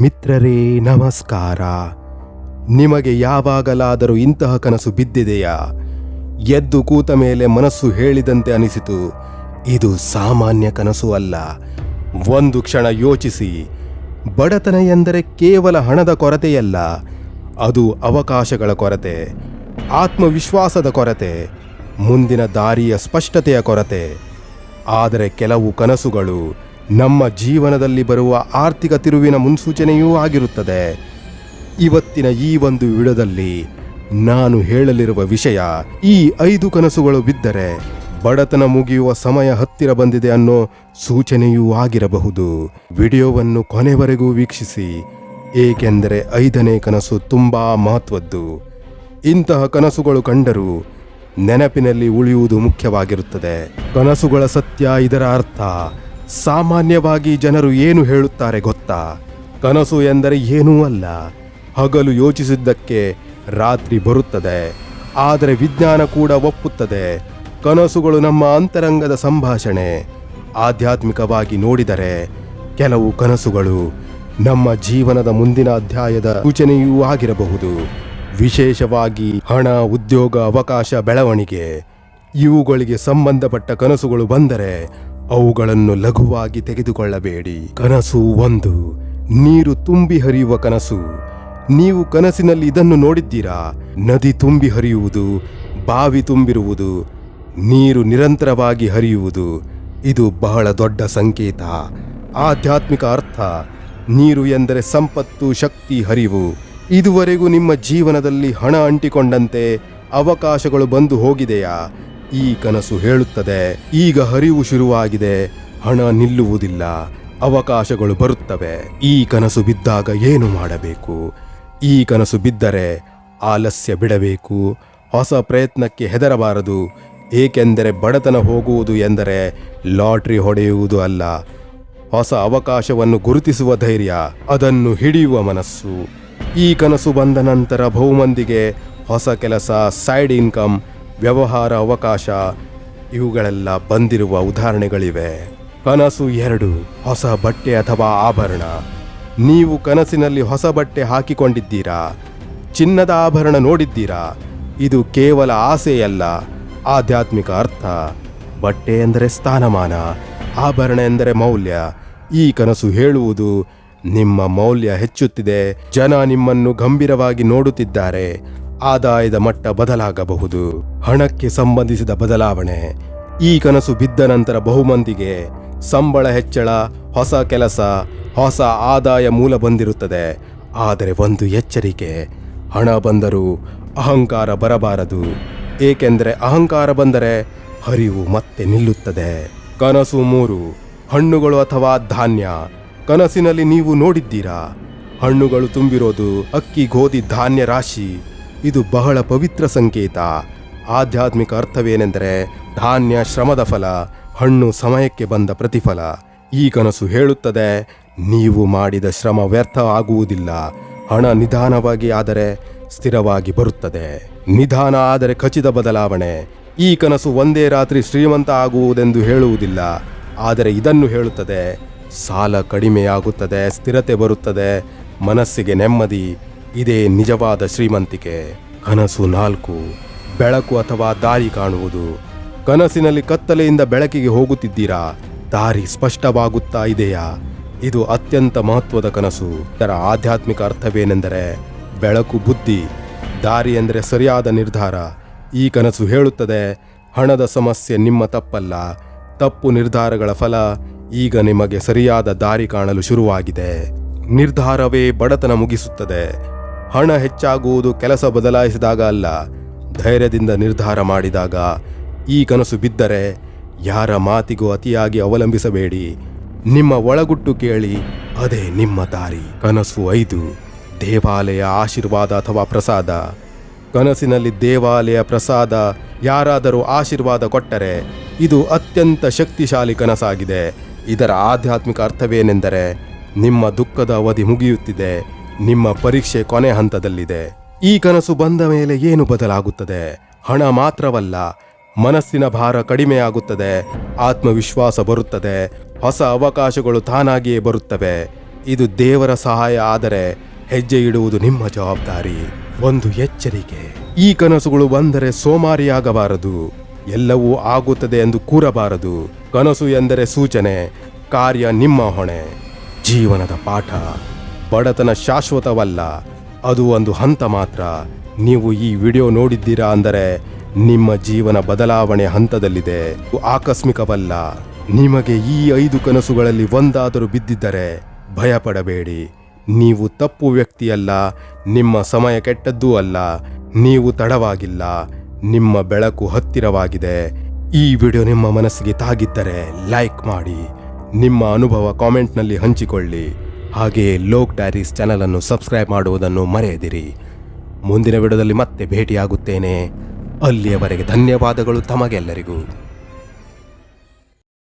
ಮಿತ್ರರೇ, ನಮಸ್ಕಾರ. ನಿಮಗೆ ಯಾವಾಗಲಾದರೂ ಇಂತಹ ಕನಸು ಬಿದ್ದಿದೆಯಾ? ಎದ್ದು ಕೂತ ಮೇಲೆ ಮನಸ್ಸು ಹೇಳಿದಂತೆ ಅನಿಸಿತು, ಇದು ಸಾಮಾನ್ಯ ಕನಸು ಅಲ್ಲ. ಒಂದು ಕ್ಷಣ ಯೋಚಿಸಿ. ಬಡತನ ಎಂದರೆ ಕೇವಲ ಹಣದ ಕೊರತೆಯಲ್ಲ, ಅದು ಅವಕಾಶಗಳ ಕೊರತೆ, ಆತ್ಮವಿಶ್ವಾಸದ ಕೊರತೆ, ಮುಂದಿನ ದಾರಿಯ ಸ್ಪಷ್ಟತೆಯ ಕೊರತೆ. ಆದರೆ ಕೆಲವು ಕನಸುಗಳು ನಮ್ಮ ಜೀವನದಲ್ಲಿ ಬರುವ ಆರ್ಥಿಕ ತಿರುವಿನ ಮುನ್ಸೂಚನೆಯೂ ಆಗಿರುತ್ತದೆ. ಇವತ್ತಿನ ಈ ಒಂದು ವಿಡದಲ್ಲಿ ನಾನು ಹೇಳಲಿರುವ ವಿಷಯ, ಈ ಐದು ಕನಸುಗಳು ಬಿದ್ದರೆ ಬಡತನ ಮುಗಿಯುವ ಸಮಯ ಹತ್ತಿರ ಬಂದಿದೆ ಅನ್ನೋ ಸೂಚನೆಯೂ ಆಗಿರಬಹುದು. ವಿಡಿಯೋವನ್ನು ಕೊನೆವರೆಗೂ ವೀಕ್ಷಿಸಿ, ಏಕೆಂದರೆ ಐದನೇ ಕನಸು ತುಂಬಾ ಮಹತ್ವದ್ದು. ಇಂತಹ ಕನಸುಗಳು ಕಂಡರೂ ನೆನಪಿನಲ್ಲಿ ಉಳಿಯುವುದು ಮುಖ್ಯವಾಗಿರುತ್ತದೆ. ಕನಸುಗಳ ಸತ್ಯ ಇದರ ಅರ್ಥ ಸಾಮಾನ್ಯವಾಗಿ ಜನರು ಏನು ಹೇಳುತ್ತಾರೆ ಗೊತ್ತಾ? ಕನಸು ಎಂದರೆ ಏನೂ ಅಲ್ಲ. ಹಗಲು ಯೋಚಿಸಿದ್ದಕ್ಕೆ ರಾತ್ರಿ ಬರುತ್ತದೆ. ಆದರೆ ವಿಜ್ಞಾನ ಕೂಡ ಒಪ್ಪುತ್ತದೆ. ಕನಸುಗಳು ನಮ್ಮ ಅಂತರಂಗದ ಸಂಭಾಷಣೆ. ಆಧ್ಯಾತ್ಮಿಕವಾಗಿ ನೋಡಿದರೆ ಕೆಲವು ಕನಸುಗಳು ನಮ್ಮ ಜೀವನದ ಮುಂದಿನ ಅಧ್ಯಾಯದ ಸೂಚನೆಯೂ ಆಗಿರಬಹುದು. ವಿಶೇಷವಾಗಿ ಹಣ, ಉದ್ಯೋಗ, ಅವಕಾಶ, ಬೆಳವಣಿಗೆ. ಇವುಗಳಿಗೆ ಸಂಬಂಧಪಟ್ಟ ಕನಸುಗಳು ಬಂದರೆ ಅವುಗಳನ್ನು ಲಘುವಾಗಿ ತೆಗೆದುಕೊಳ್ಳಬೇಡಿ. ಕನಸು ಒಂದು. ನೀರು ತುಂಬಿ ಹರಿಯುವ ಕನಸು. ನೀವು ಕನಸಿನಲ್ಲಿ ಇದನ್ನು ನೋಡಿದ್ದೀರಾ? ನದಿ ತುಂಬಿ ಹರಿಯುವುದು, ಬಾವಿ ತುಂಬಿರುವುದು, ನೀರು ನಿರಂತರವಾಗಿ ಹರಿಯುವುದು. ಇದು ಬಹಳ ದೊಡ್ಡ ಸಂಕೇತ. ಆಧ್ಯಾತ್ಮಿಕ ಅರ್ಥ. ನೀರು ಎಂದರೆ ಸಂಪತ್ತು, ಶಕ್ತಿ, ಹರಿವು. ಇದುವರೆಗೂ ನಿಮ್ಮ ಜೀವನದಲ್ಲಿ ಹಣ ಅಂಟಿಕೊಂಡಂತೆ ಅವಕಾಶಗಳು ಬಂದು ಹೋಗಿದೆಯಾ? ಈ ಕನಸು ಹೇಳುತ್ತದೆ. ಈಗ ಹರಿವು ಶುರುವಾಗಿದೆ. ಹಣ ನಿಲ್ಲುವುದಿಲ್ಲ. ಅವಕಾಶಗಳು ಬರುತ್ತವೆ. ಈ ಕನಸು ಬಿದ್ದಾಗ ಏನು ಮಾಡಬೇಕು? ಈ ಕನಸು ಬಿದ್ದರೆ ಆಲಸ್ಯ ಬಿಡಬೇಕು. ಹೊಸ ಪ್ರಯತ್ನಕ್ಕೆ ಹೆದರಬಾರದು. ಏಕೆಂದರೆ ಬಡತನ ಹೋಗುವುದು ಎಂದರೆ ಲಾಟ್ರಿ ಹೊಡೆಯುವುದು ಅಲ್ಲ. ಹೊಸ ಅವಕಾಶವನ್ನು ಗುರುತಿಸುವ ಧೈರ್ಯ, ಅದನ್ನು ಹಿಡಿಯುವ ಮನಸ್ಸು. ಈ ಕನಸು ಬಂದ ನಂತರ ಬಹುಮಂದಿಗೆ ಹೊಸ ಕೆಲಸ, ಸೈಡ್ ಇನ್ಕಮ್ ವ್ಯವಹಾರ, ಅವಕಾಶ ಇವುಗಳೆಲ್ಲ ಬಂದಿರುವ ಉದಾಹರಣೆಗಳಿವೆ. ಕನಸು ಎರಡು, ಹೊಸ ಬಟ್ಟೆ ಅಥವಾ ಆಭರಣ. ನೀವು ಕನಸಿನಲ್ಲಿ ಹೊಸ ಬಟ್ಟೆ ಹಾಕಿಕೊಂಡಿದ್ದೀರಾ? ಚಿನ್ನದ ಆಭರಣ ನೋಡಿದ್ದೀರಾ? ಇದು ಕೇವಲ ಆಸೆಯಲ್ಲ, ಆಧ್ಯಾತ್ಮಿಕ ಅರ್ಥ. ಬಟ್ಟೆ ಎಂದರೆ ಸ್ಥಾನಮಾನ, ಆಭರಣ ಎಂದರೆ ಮೌಲ್ಯ. ಈ ಕನಸು ಹೇಳುವುದು, ನಿಮ್ಮ ಮೌಲ್ಯ ಹೆಚ್ಚುತ್ತಿದೆ, ಜನ ನಿಮ್ಮನ್ನು ಗಂಭೀರವಾಗಿ ನೋಡುತ್ತಿದ್ದಾರೆ. ಆದಾಯದ ಮಟ್ಟ ಬದಲಾಗಬಹುದು. ಹಣಕ್ಕೆ ಸಂಬಂಧಿಸಿದ ಬದಲಾವಣೆ. ಈ ಕನಸು ಬಿದ್ದ ನಂತರ ಬಹುಮಂದಿಗೆ ಸಂಬಳ ಹೆಚ್ಚಳ, ಹೊಸ ಕೆಲಸ, ಹೊಸ ಆದಾಯ ಮೂಲ ಬಂದಿರುತ್ತದೆ. ಆದರೆ ಒಂದು ಎಚ್ಚರಿಕೆ, ಹಣ ಬಂದರೂ ಅಹಂಕಾರ ಬರಬಾರದು. ಏಕೆಂದರೆ ಅಹಂಕಾರ ಬಂದರೆ ಹರಿವು ಮತ್ತೆ ನಿಲ್ಲುತ್ತದೆ. ಕನಸು ಮೂರು, ಹಣ್ಣುಗಳು ಅಥವಾ ಧಾನ್ಯ. ಕನಸಿನಲ್ಲಿ ನೀವು ನೋಡಿದ್ದೀರಾ? ಹಣ್ಣುಗಳು ತುಂಬಿರೋದು ಅಕ್ಕಿ, ಗೋಧಿ, ಧಾನ್ಯ, ರಾಶಿ. ಇದು ಬಹಳ ಪವಿತ್ರ ಸಂಕೇತ. ಆಧ್ಯಾತ್ಮಿಕ ಅರ್ಥವೇನೆಂದರೆ ಧಾನ್ಯ ಶ್ರಮದ ಫಲ, ಹಣ್ಣು ಸಮಯಕ್ಕೆ ಬಂದ ಪ್ರತಿಫಲ. ಈ ಕನಸು ಹೇಳುತ್ತದೆ, ನೀವು ಮಾಡಿದ ಶ್ರಮ ವ್ಯರ್ಥ ಆಗುವುದಿಲ್ಲ. ಹಣ ನಿಧಾನವಾಗಿ ಆದರೆ ಸ್ಥಿರವಾಗಿ ಬರುತ್ತದೆ. ನಿಧಾನ ಆದರೆ ಖಚಿತ ಬದಲಾವಣೆ. ಈ ಕನಸು ಒಂದೇ ರಾತ್ರಿ ಶ್ರೀಮಂತ ಆಗುವುದೆಂದು ಹೇಳುವುದಿಲ್ಲ. ಆದರೆ ಇದನ್ನು ಹೇಳುತ್ತದೆ, ಸಾಲ ಕಡಿಮೆಯಾಗುತ್ತದೆ, ಸ್ಥಿರತೆ ಬರುತ್ತದೆ, ಮನಸ್ಸಿಗೆ ನೆಮ್ಮದಿ ಇದೇ ನಿಜವಾದ ಶ್ರೀಮಂತಿಕೆ. ಕನಸು ನಾಲ್ಕು. ಬೆಳಕು ಅಥವಾ ದಾರಿ ಕಾಣುವುದು. ಕನಸಿನಲ್ಲಿ ಕತ್ತಲೆಯಿಂದ ಬೆಳಕಿಗೆ ಹೋಗುತ್ತಿದ್ದೀರಾ? ದಾರಿ ಸ್ಪಷ್ಟವಾಗುತ್ತಾ ಇದೆಯಾ? ಇದು ಅತ್ಯಂತ ಮಹತ್ವದ ಕನಸು. ಇದರ ಆಧ್ಯಾತ್ಮಿಕ ಅರ್ಥವೇನೆಂದರೆ ಬೆಳಕು ಬುದ್ಧಿ. ದಾರಿ ಎಂದರೆ ಸರಿಯಾದ ನಿರ್ಧಾರ. ಈ ಕನಸು ಹೇಳುತ್ತದೆ, ಹಣದ ಸಮಸ್ಯೆ ನಿಮ್ಮ ತಪ್ಪಲ್ಲ. ತಪ್ಪು ನಿರ್ಧಾರಗಳ ಫಲ ಈಗ ನಿಮಗೆ ಸರಿಯಾದ ದಾರಿ ಕಾಣಲು ಶುರುವಾಗಿದೆ. ನಿರ್ಧಾರವೇ ಬಡತನ ಮುಗಿಸುತ್ತದೆ. ಹಣ ಹೆಚ್ಚಾಗುವುದು ಕೆಲಸ ಬದಲಾಯಿಸಿದಾಗ ಅಲ್ಲ, ಧೈರ್ಯದಿಂದ ನಿರ್ಧಾರ ಮಾಡಿದಾಗ ಈ ಕನಸು ಬಿದ್ದರೆ ಯಾರ ಮಾತಿಗೂ ಅತಿಯಾಗಿ ಅವಲಂಬಿಸಬೇಡಿ. ನಿಮ್ಮ ಒಳಗುಟ್ಟು ಕೇಳಿ, ಅದೇ ನಿಮ್ಮ ದಾರಿ. ಕನಸು ಐದು, ದೇವಾಲಯ ಆಶೀರ್ವಾದ ಅಥವಾ ಪ್ರಸಾದ. ಕನಸಿನಲ್ಲಿ ದೇವಾಲಯ ಪ್ರಸಾದ ಯಾರಾದರೂ ಆಶೀರ್ವಾದ ಕೊಟ್ಟರೆ, ಇದು ಅತ್ಯಂತ ಶಕ್ತಿಶಾಲಿ ಕನಸಾಗಿದೆ. ಇದರ ಆಧ್ಯಾತ್ಮಿಕ ಅರ್ಥವೇನೆಂದರೆ, ನಿಮ್ಮ ದುಃಖದ ಅವಧಿ ಮುಗಿಯುತ್ತಿದೆ. ನಿಮ್ಮ ಪರೀಕ್ಷೆ ಕೊನೆ ಹಂತದಲ್ಲಿದೆ. ಈ ಕನಸು ಬಂದ ಮೇಲೆ ಏನು ಬದಲಾಗುತ್ತದೆ? ಹಣ ಮಾತ್ರವಲ್ಲ, ಮನಸ್ಸಿನ ಭಾರ ಕಡಿಮೆಯಾಗುತ್ತದೆ ಆತ್ಮವಿಶ್ವಾಸ ಬರುತ್ತದೆ, ಹೊಸ ಅವಕಾಶಗಳು ತಾನಾಗಿಯೇ ಬರುತ್ತವೆ. ಇದು ದೇವರ ಸಹಾಯ ಆದರೆ ಹೆಜ್ಜೆ ಇಡುವುದು ನಿಮ್ಮ ಜವಾಬ್ದಾರಿ. ಒಂದು ಎಚ್ಚರಿಕೆ. ಈ ಕನಸುಗಳು ಬಂದರೆ ಸೋಮಾರಿಯಾಗಬಾರದು. ಎಲ್ಲವೂ ಆಗುತ್ತದೆ ಎಂದು ಕೂರಬಾರದು. ಕನಸು ಎಂದರೆ ಸೂಚನೆ, ಕಾರ್ಯ ನಿಮ್ಮ ಹೊಣೆ. ಜೀವನದ ಪಾಠ. ಬಡತನ ಶಾಶ್ವತವಲ್ಲ, ಅದು ಒಂದು ಹಂತ ಮಾತ್ರ. ನೀವು ಈ ವಿಡಿಯೋ ನೋಡಿದ್ದೀರಾ ಅಂದರೆ ನಿಮ್ಮ ಜೀವನ ಬದಲಾವಣೆ ಹಂತದಲ್ಲಿದೆ. ಆಕಸ್ಮಿಕವಲ್ಲ. ನಿಮಗೆ ಈ ಐದು ಕನಸುಗಳಲ್ಲಿ ಒಂದಾದರೂ ಬಿದ್ದಿದ್ದರೆ ಭಯಪಡಬೇಡಿ. ನೀವು ತಪ್ಪು ವ್ಯಕ್ತಿಯಲ್ಲ, ನಿಮ್ಮ ಸಮಯ ಕೆಟ್ಟದ್ದೂ ಅಲ್ಲ, ನೀವು ತಡವಾಗಿಲ್ಲ, ನಿಮ್ಮ ಬೆಳಕು ಹತ್ತಿರವಾಗಿದೆ. ಈ ವಿಡಿಯೋ ನಿಮ್ಮ ಮನಸ್ಸಿಗೆ ತಾಗಿದ್ದರೆ ಲೈಕ್ ಮಾಡಿ, ನಿಮ್ಮ ಅನುಭವ ಕಾಮೆಂಟ್ನಲ್ಲಿ ಹಂಚಿಕೊಳ್ಳಿ. ಹಾಗೆಯೇ ಲೋಕ್ ಡೈರೀಸ್ ಚಾನಲನ್ನು ಸಬ್ಸ್ಕ್ರೈಬ್ ಮಾಡುವುದನ್ನು ಮರೆಯದಿರಿ. ಮುಂದಿನ ವಿಡಿಯೋದಲ್ಲಿ ಮತ್ತೆ ಭೇಟಿಯಾಗುತ್ತೇನೆ. ಅಲ್ಲಿಯವರೆಗೆ ಧನ್ಯವಾದಗಳು ತಮಗೆಲ್ಲರಿಗೂ.